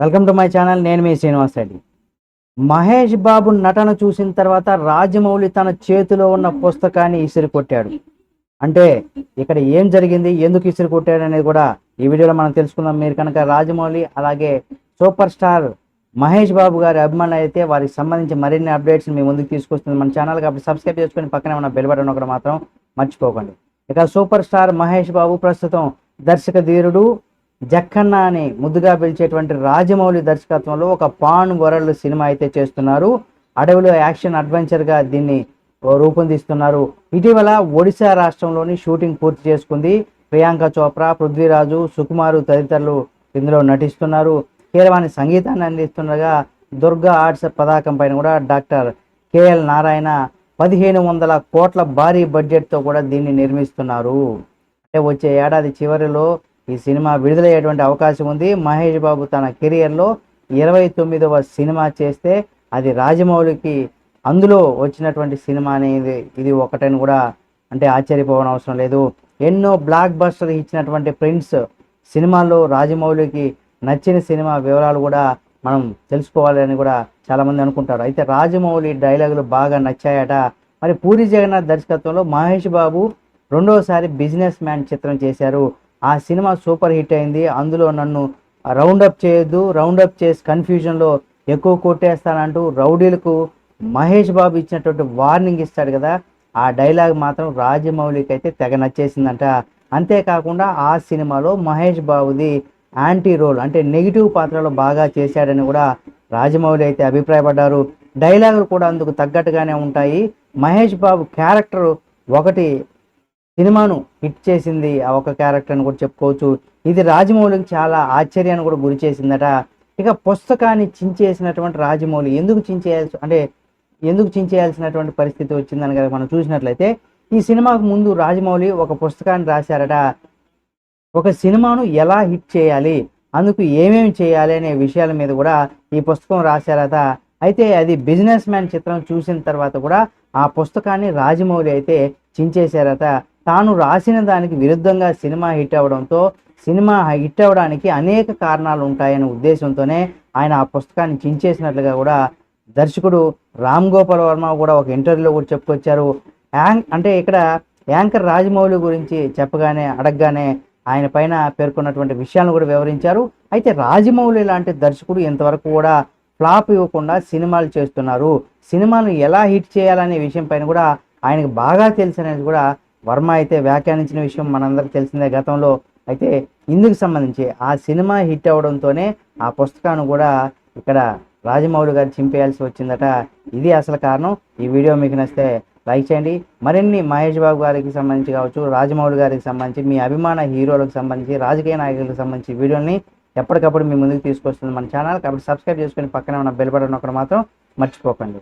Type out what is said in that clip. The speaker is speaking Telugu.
వెల్కమ్ టు మై ఛానల్ నేను మీ శ్రీనివాస్ రెడ్డి. మహేష్ బాబు నటన చూసిన తర్వాత రాజమౌళి తన చేతిలో ఉన్న పుస్తకాన్ని ఇసిరి కొట్టాడు అంటే ఇక్కడ ఏం జరిగింది ఎందుకు ఇసిరి కొట్టాడు అనేది కూడా ఈ వీడియోలో మనం తెలుసుకుందాం. మీరు కనుక రాజమౌళి అలాగే సూపర్ స్టార్ మహేష్ బాబు గారి అభిమానులు అయితే వారికి సంబంధించి మరిన్ని అప్డేట్స్ మీ ముందుకు తీసుకొస్తుంది. మన ఛానల్ కాబట్టి సబ్స్క్రైబ్ చేసుకొని పక్కనే ఉన్న బెల్ బటన్ ఒకటి మాత్రం మర్చిపోకండి. ఇక సూపర్ స్టార్ మహేష్ బాబు ప్రస్తుతం దర్శక ధీరుడు జక్కన్న అని ముద్దుగా పిలిచేటువంటి రాజమౌళి దర్శకత్వంలో ఒక పాన్ వరల్డ్ సినిమా అయితే చేస్తున్నారు. అడవిలో యాక్షన్ అడ్వెంచర్గా దీన్ని రూపొందిస్తున్నారు. ఇటీవల ఒడిశా రాష్ట్రంలోని షూటింగ్ పూర్తి చేసుకుంది. ప్రియాంక చోప్రా పృథ్వీరాజు సుకుమారు తదితరులు ఇందులో నటిస్తున్నారు. కీరవాణి సంగీతాన్ని అందిస్తుండగా దుర్గా ఆర్ట్స్ పతాకం పైన కూడా డాక్టర్ కేఎల్ నారాయణ పదిహేను వందల కోట్ల భారీ బడ్జెట్తో కూడా దీన్ని నిర్మిస్తున్నారు. అంటే వచ్చే ఏడాది చివరిలో ఈ సినిమా విడుదలయ్యేటువంటి అవకాశం ఉంది. మహేష్ బాబు తన కెరియర్లో ఇరవై తొమ్మిదవ సినిమా చేస్తే అది రాజమౌళికి అందులో వచ్చినటువంటి సినిమా అనేది ఇది ఒకటని కూడా అంటే ఆశ్చర్యపోవడం అవసరం లేదు. ఎన్నో బ్లాక్ బస్టర్ ఇచ్చినటువంటి ప్రింట్స్ సినిమాల్లో రాజమౌళికి నచ్చిన సినిమా వివరాలు కూడా మనం తెలుసుకోవాలని కూడా చాలామంది అనుకుంటారు. అయితే రాజమౌళి డైలాగులు బాగా నచ్చాయట. మరి పూరి జగన్నాథ్ దర్శకత్వంలో మహేష్ బాబు రెండోసారి బిజినెస్ మ్యాన్ చిత్రం చేశారు. ఆ సినిమా సూపర్ హిట్ అయింది. అందులో నన్ను రౌండప్ చేయొద్దు రౌండప్ చేసి కన్ఫ్యూజన్లో ఎక్కువ కొట్టేస్తానంటూ రౌడీలకు మహేష్ బాబు ఇచ్చినటువంటి వార్నింగ్ ఇస్తాడు కదా ఆ డైలాగ్ మాత్రం రాజమౌళికి అయితే తెగ నచ్చేసిందంట. అంతేకాకుండా ఆ సినిమాలో మహేష్ బాబుది యాంటీ రోల్ అంటే నెగిటివ్ పాత్రలో బాగా చేశాడని కూడా రాజమౌళి అయితే అభిప్రాయపడ్డారు. డైలాగులు కూడా అందుకు తగ్గట్టుగానే ఉంటాయి. మహేష్ బాబు క్యారెక్టర్ ఒకటి సినిమాను హిట్ చేసింది ఆ ఒక క్యారెక్టర్ అని కూడా చెప్పుకోవచ్చు. ఇది రాజమౌళికి చాలా ఆశ్చర్యాన్ని కూడా గురి చేసిందట. ఇక పుస్తకాన్ని చించేసినటువంటి రాజమౌళి ఎందుకు చించేయాల్సి అంటే ఎందుకు చించేయాల్సినటువంటి పరిస్థితి వచ్చిందని కదా మనం చూసినట్లయితే ఈ సినిమాకు ముందు రాజమౌళి ఒక పుస్తకాన్ని రాశారట. ఒక సినిమాను ఎలా హిట్ చేయాలి అందుకు ఏమేమి చేయాలి అనే విషయాల మీద కూడా ఈ పుస్తకం రాశారట. అయితే అది బిజినెస్ మ్యాన్ చిత్రం చూసిన తర్వాత కూడా ఆ పుస్తకాన్ని రాజమౌళి అయితే చించేశారట. తాను రాసిన దానికి విరుద్ధంగా సినిమా హిట్ అవ్వడంతో సినిమా హిట్ అవ్వడానికి అనేక కారణాలు ఉంటాయనే ఉద్దేశంతోనే ఆయన ఆ పుస్తకాన్ని చించేసినట్లుగా కూడా దర్శకుడు రామ్ గోపాల్ వర్మ కూడా ఒక ఇంటర్వ్యూలో కూడా చెప్పుకొచ్చారు. యాంక్ అంటే ఇక్కడ యాంకర్ రాజమౌళి గురించి చెప్పగానే అడగగానే ఆయన పైన పేర్కొన్నటువంటి విషయాలను కూడా వివరించారు. అయితే రాజమౌళి లాంటి దర్శకుడు ఇంతవరకు కూడా ఫ్లాప్ ఇవ్వకుండా సినిమాలు చేస్తున్నారు. సినిమాను ఎలా హిట్ చేయాలనే విషయం పైన కూడా ఆయనకు బాగా తెలుసు అనేది కూడా వర్మ అయితే వ్యాఖ్యానించిన విషయం మనందరికి తెలిసిందే గతంలో. అయితే ఇందుకు సంబంధించి ఆ సినిమా హిట్ అవడంతోనే ఆ పుస్తకాన్ని కూడా ఇక్కడ రాజమౌళి గారు చింపేయాల్సి వచ్చిందట. ఇది అసలు కారణం. ఈ వీడియో మీకు నచ్చితే లైక్ చేయండి. మరిన్ని మహేష్ బాబు గారికి సంబంధించి కావచ్చు రాజమౌళి గారికి సంబంధించి మీ అభిమాన హీరోలకు సంబంధించి రాజకీయ నాయకులకు సంబంధించి వీడియోని ఎప్పటికప్పుడు మీ ముందుకు తీసుకొస్తుంది మన ఛానల్. కాబట్టి సబ్స్క్రైబ్ చేసుకొని పక్కనే ఉన్న బెల్ బటన్ ఒకటి మాత్రం మర్చిపోకండి.